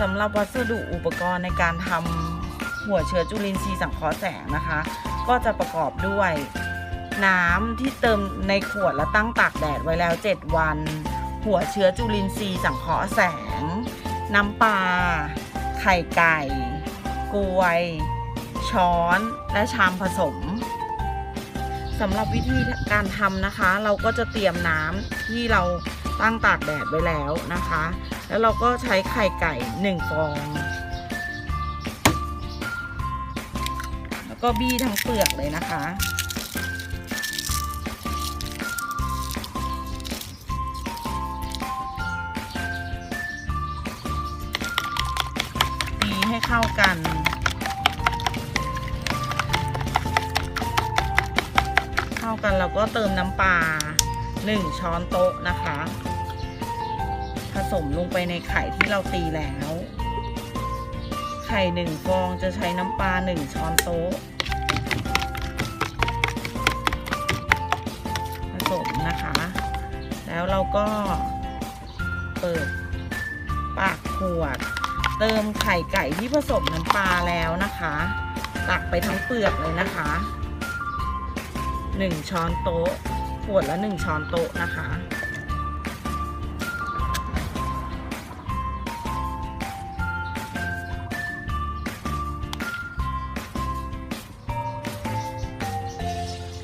สำหรับวัสดุอุปกรณ์ในการทำหัวเชื้อจุลินทรีย์สังเคราะห์แสงนะคะ ก็จะประกอบด้วย น้ำที่เติมในขวดและตั้งตากแดดไว้แล้ว 7 วัน หัวเชื้อจุลินทรีย์สังเคราะห์แสง น้ำปลาไข่ไก่กลวย ช้อนและชามผสมสำหรับวิธีการทำนะคะ เราก็จะเตรียมน้ำที่เรา ตั้งตากแดดไว้แล้วนะคะ แล้วเราก็ใช้ไข่ไก่ 1 ฟอง แล้วก็บี้ทั้งเปลือกเลยนะคะตีให้เข้ากันเข้ากันแล้วก็เติมน้ำปลา 1 ช้อนโต๊ะนะคะ สมลงไปในไข่ที่เราตีแล้ว ไข่หนึ่งฟองจะใช้น้ำปลา1ช้อนโต๊ะ ผสมนะคะ แล้วเราก็เปิดปากขวด เติมไข่ไก่ที่ผสมน้ำปลาแล้วนะคะ ตักไปทั้งเปลือกเลยนะคะ1ช้อนโต๊ะขวดละ1ช้อนโต๊ะนะคะ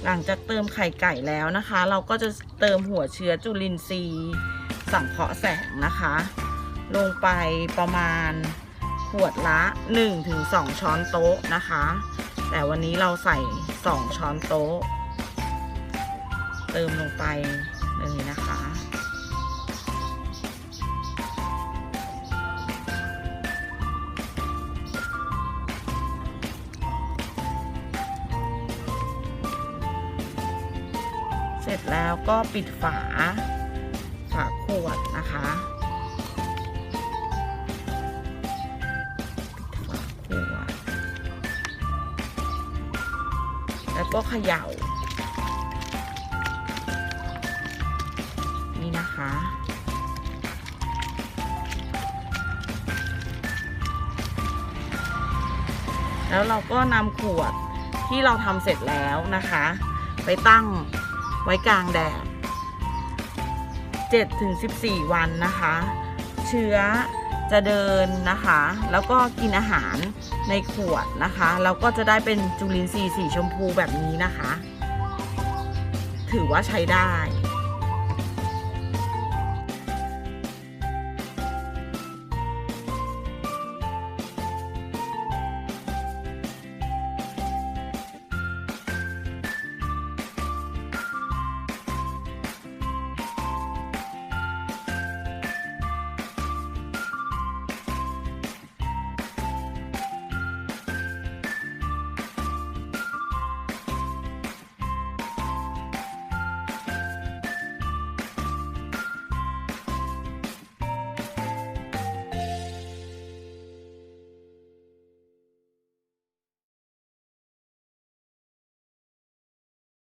หลังจากเติมไข่ไก่แล้วนะคะ เราก็จะเติมหัวเชื้อจุลินทรีย์ สังเคราะห์แสงนะคะ ลงไปประมาณขวดละ 1-2 ช้อนโต๊ะนะคะ แต่วันนี้เราใส่ 2 ช้อนโต๊ะ เติมลงไปเลยนะคะ เสร็จแล้วก็ปิดฝา ฝาขวดนะคะปิดฝาขวด แล้วก็เขย่า นี่นะคะแล้วเราก็นำขวดที่เราทำเสร็จแล้วนะคะ ไปตั้ง ไว้กลางแดด7ถึง14 วันนะคะ เชื้อจะเดินนะคะ แล้วก็กินอาหารในขวดนะคะแล้วก็จะได้เป็นจุลินทรีย์สีชมพูแบบนี้นะคะ ถือว่าใช้ได้